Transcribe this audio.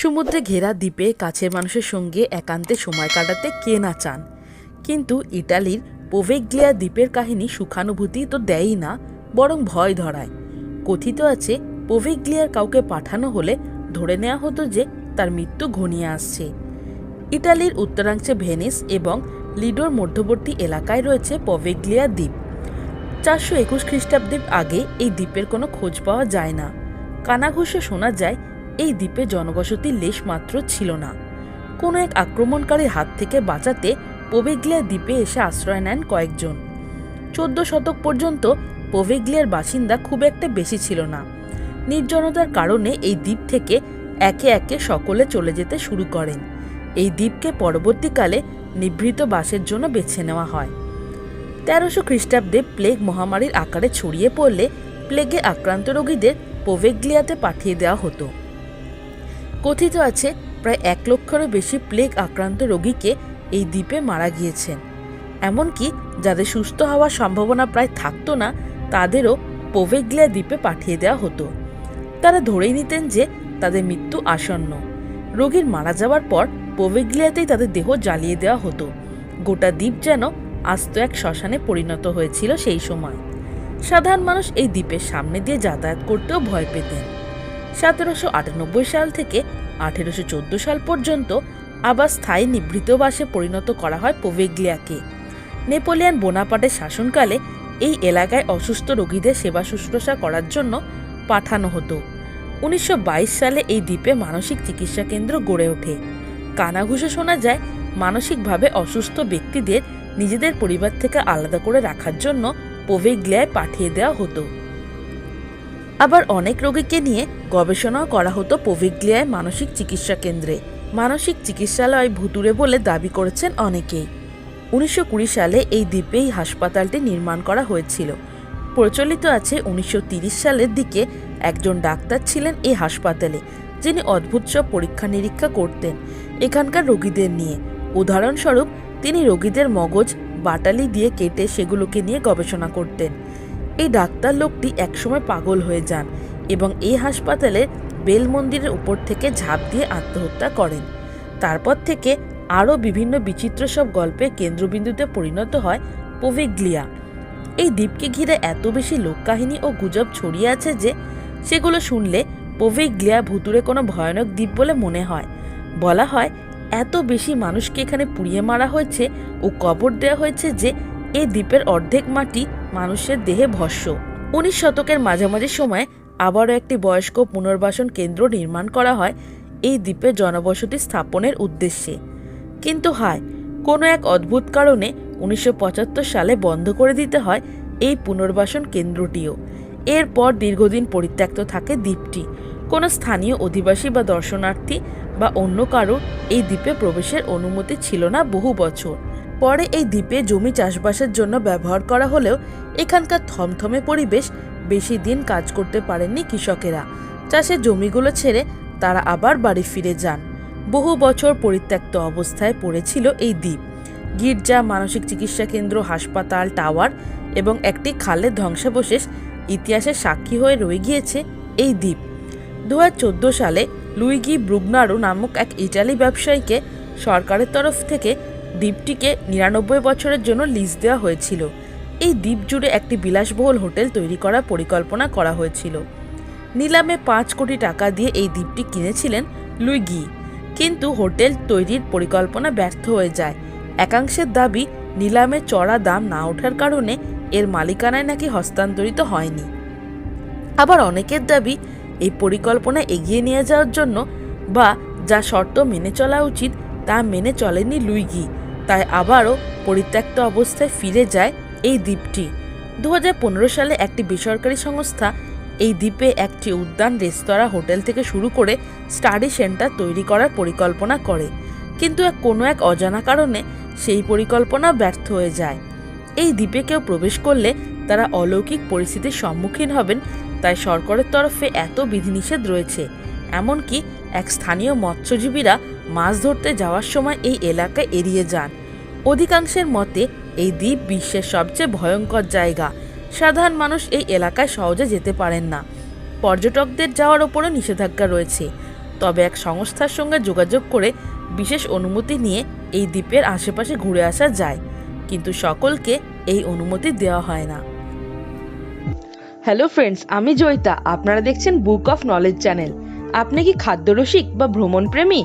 সমুদ্রে ঘেরা দ্বীপে কাছের মানুষের সঙ্গে একান্তে সময় কাটাতে কে না চান। কিন্তু ইটালির পোভেগ্লিয়া দ্বীপের কাহিনী সুখানুভূতি তো দেয়ই না, বরং ভয় ধরায়। কথিত আছে, পোভেগ্লিয়ার কাউকে পাঠানো হলে ধরে নেওয়া হতো যে তার মৃত্যু ঘনিয়ে আসছে। ইটালির উত্তরাংশে ভেনিস এবং লিডোর মধ্যবর্তী এলাকায় রয়েছে পভেগ্লিয়া দ্বীপ। চারশো একুশ খ্রিস্টাব্দের আগে এই দ্বীপের কোনো খোঁজ পাওয়া যায় না। কানাঘুষে শোনা যায় এই দ্বীপে জনবসতির লেশ মাত্র ছিল না। কোনো এক আক্রমণকারীর হাত থেকে বাঁচাতে পোভেগ্লিয়া দ্বীপে এসে আশ্রয় নেন কয়েকজন। চোদ্দ শতক পর্যন্ত পোভেগ্লিয়ার বাসিন্দা খুব একটা বেশি ছিল না। নির্জনতার কারণে এই দ্বীপ থেকে একে একে সকলে চলে যেতে শুরু করেন। এই দ্বীপকে পরবর্তীকালে নিভৃত বাসের জন্য বেছে নেওয়া হয়। তেরোশো খ্রিস্টাব্দে প্লেগ মহামারীর আকারে ছড়িয়ে পড়লে প্লেগে আক্রান্ত রোগীদের পোভেগ্লিয়াতে পাঠিয়ে দেওয়া হতো। কথিত আছে, প্রায় এক লক্ষেরও বেশি প্লেগ আক্রান্ত রোগীকে এই দ্বীপে মারা গিয়েছেন। এমনকি যাদের সুস্থ হওয়ার সম্ভাবনা প্রায় থাকতো না, তাদেরও পোভেগ্লিয়া দ্বীপে পাঠিয়ে দেওয়া হতো। তারা ধরেই নিতেন যে তাদের মৃত্যু আসন্ন। রোগীর মারা যাওয়ার পর পোভেগ্লিয়াতেই তাদের দেহ জ্বালিয়ে দেওয়া হতো। গোটা দ্বীপ যেন আস্ত এক শ্মশানে পরিণত হয়েছিল সেই সময়। সাধারণ মানুষ এই দ্বীপের সামনে দিয়ে যাতায়াত করতেও ভয় পেতেন। সতেরোশো আটানব্বই সাল থেকে আঠেরোশো চোদ্দ সাল পর্যন্ত আবার স্থায়ী নিভৃতবাসে পরিণত করা হয় পোভেগ্লিয়াকে। নেপোলিয়ান বোনাপাটের শাসনকালে এই এলাকায় অসুস্থ রোগীদের সেবা শুশ্রূষা করার জন্য পাঠানো হতো। উনিশশো বাইশ সালে এই দ্বীপে মানসিক চিকিৎসা কেন্দ্র গড়ে ওঠে। কানাঘুষে শোনা যায়, মানসিকভাবে অসুস্থ ব্যক্তিদের নিজেদের পরিবার থেকে আলাদা করে রাখার জন্য পোভেগ্লিয়ায় পাঠিয়ে দেওয়া হতো। আবার অনেক রোগীকে নিয়ে গবেষণাও করা হতো পোভিগ্লিয়ায় মানসিক চিকিৎসা কেন্দ্রে। মানসিক চিকিৎসালয় ভুতুরে বলে দাবি করেছেন অনেকেই। উনিশশো কুড়ি সালে এই দ্বীপেই হাসপাতালটি নির্মাণ করা হয়েছিল। প্রচলিত আছে উনিশশো সালের দিকে একজন ডাক্তার ছিলেন এই হাসপাতালে, যিনি অদ্ভুত সব পরীক্ষা নিরীক্ষা করতেন এখানকার রোগীদের নিয়ে। উদাহরণস্বরূপ, তিনি রোগীদের মগজ, বাটালি দিয়ে কেটে সেগুলোকে নিয়ে গবেষণা করতেন। এই ডাক্তার লোকটি একসময় পাগল হয়ে যান এবং এই হাসপাতালে বেল মন্দিরের উপর থেকে ঝাঁপ দিয়ে আত্মহত্যা করেন। তারপর থেকে আরও বিভিন্ন বিচিত্র সব গল্পের কেন্দ্রবিন্দুতে পরিণত হয় পোভিগ্লিয়া। এই দ্বীপকে ঘিরে এত বেশি লোককাহিনী ও গুজব ছড়িয়ে আছে যে সেগুলো শুনলে পোভিগ্লিয়া ভুতুরে কোনো ভয়ানক দ্বীপ বলে মনে হয়। বলা হয়, এত বেশি মানুষকে এখানে পুড়িয়ে মারা হয়েছে ও কবর দেওয়া হয়েছে যে এই দ্বীপের অর্ধেক মাটি মানুষের দেহে ভস্য। উনিশ শতকের মাঝামাঝি সময়ে আবারও একটি বয়স্ক পুনর্বাসন কেন্দ্র নির্মাণ করা হয় এই দ্বীপে জনবসতি স্থাপনের উদ্দেশ্যে। কিন্তু হায়, কোনো এক অদ্ভুত কারণে উনিশশো পঁচাত্তর সালে বন্ধ করে দিতে হয় এই পুনর্বাসন কেন্দ্রটিও। এরপর দীর্ঘদিন পরিত্যক্ত থাকে দ্বীপটি। কোনো স্থানীয় অধিবাসী বা দর্শনার্থী বা অন্য কারও এই দ্বীপে প্রবেশের অনুমতি ছিল না বহু বছর। পরে এই দ্বীপে জমি চাষবাসের জন্য ব্যবহার করা হলেও এখানকার থমথমে পরিবেশ বেশি দিন কাজ করতে পারেননি কৃষকেরা। চাষের জমিগুলো ছেড়ে তারা আবার বাড়ি ফিরে যান। বহু বছর পরিত্যক্ত অবস্থায় পড়েছিল এই দ্বীপ। গির্জা, মানসিক চিকিৎসা কেন্দ্র, হাসপাতাল, টাওয়ার এবং একটি খালের ধ্বংসাবশেষ ইতিহাসের সাক্ষী হয়ে রয়ে গিয়েছে এই দ্বীপ। দু হাজার চোদ্দ সালে লুইগি ব্রুগনারো নামক এক ইটালি ব্যবসায়ীকে সরকারের তরফ থেকে দ্বীপটিকে নিরানব্বই বছরের জন্য লিজ দেওয়া হয়েছিল। এই দ্বীপ জুড়ে একটি বিলাসবহুল হোটেল তৈরি করার পরিকল্পনা করা হয়েছিল। নিলামে পাঁচ কোটি টাকা দিয়ে এই দ্বীপটি কিনেছিলেন লুইগি। কিন্তু হোটেল তৈরির পরিকল্পনা ব্যর্থ হয়ে যায়। একাংশের দাবি, নিলামে চড়া দাম না ওঠার কারণে এর মালিকানায় নাকি হস্তান্তরিত হয়নি। আবার অনেকের দাবি, এই পরিকল্পনা এগিয়ে নিয়ে যাওয়ার জন্য বা যা শর্ত মেনে চলা উচিত তা মেনে চলেনি লুইগি। তাই আবারও পরিত্যক্ত অবস্থায় ফিরে যায় এই দ্বীপটি। দু হাজার পনেরো সালে একটি বেসরকারি সংস্থা এই দ্বীপে একটি উদ্যান, রেস্তোরাঁ, হোটেল থেকে শুরু করে স্টাডি সেন্টার তৈরি করার পরিকল্পনা করে। কিন্তু এক কোনো এক অজানা কারণে সেই পরিকল্পনা ব্যর্থ হয়ে যায়। এই দ্বীপে কেউ প্রবেশ করলে তারা অলৌকিক পরিস্থিতির সম্মুখীন হবেন, তাই সরকারের তরফে এত বিধিনিষেধ রয়েছে। এমনকি এক স্থানীয় মৎস্যজীবীরা মাছ ধরতে যাওয়ার সময় এই এলাকায় এড়িয়ে যান। অধিকাংশের মতে, এই দ্বীপ বিশ্বের সবচেয়ে ভয়ঙ্কর জায়গা। সাধারণ মানুষ এই এলাকায় সহজে যেতে পারেন না। পর্যটকদের যাওয়ার ওপরও নিষেধাজ্ঞা রয়েছে। তবে এক সংস্থার সঙ্গে যোগাযোগ করে বিশেষ অনুমতি নিয়ে এই দ্বীপের আশেপাশে ঘুরে আসা যায়। কিন্তু সকলকে এই অনুমতি দেওয়া হয় না। হ্যালো ফ্রেন্ডস আমি জয়িতা। আপনারা দেখছেন বুক অফ নলেজ চ্যানেল আপনি কি খাদ্যরসিক বা ভ্রমণ প্রেমী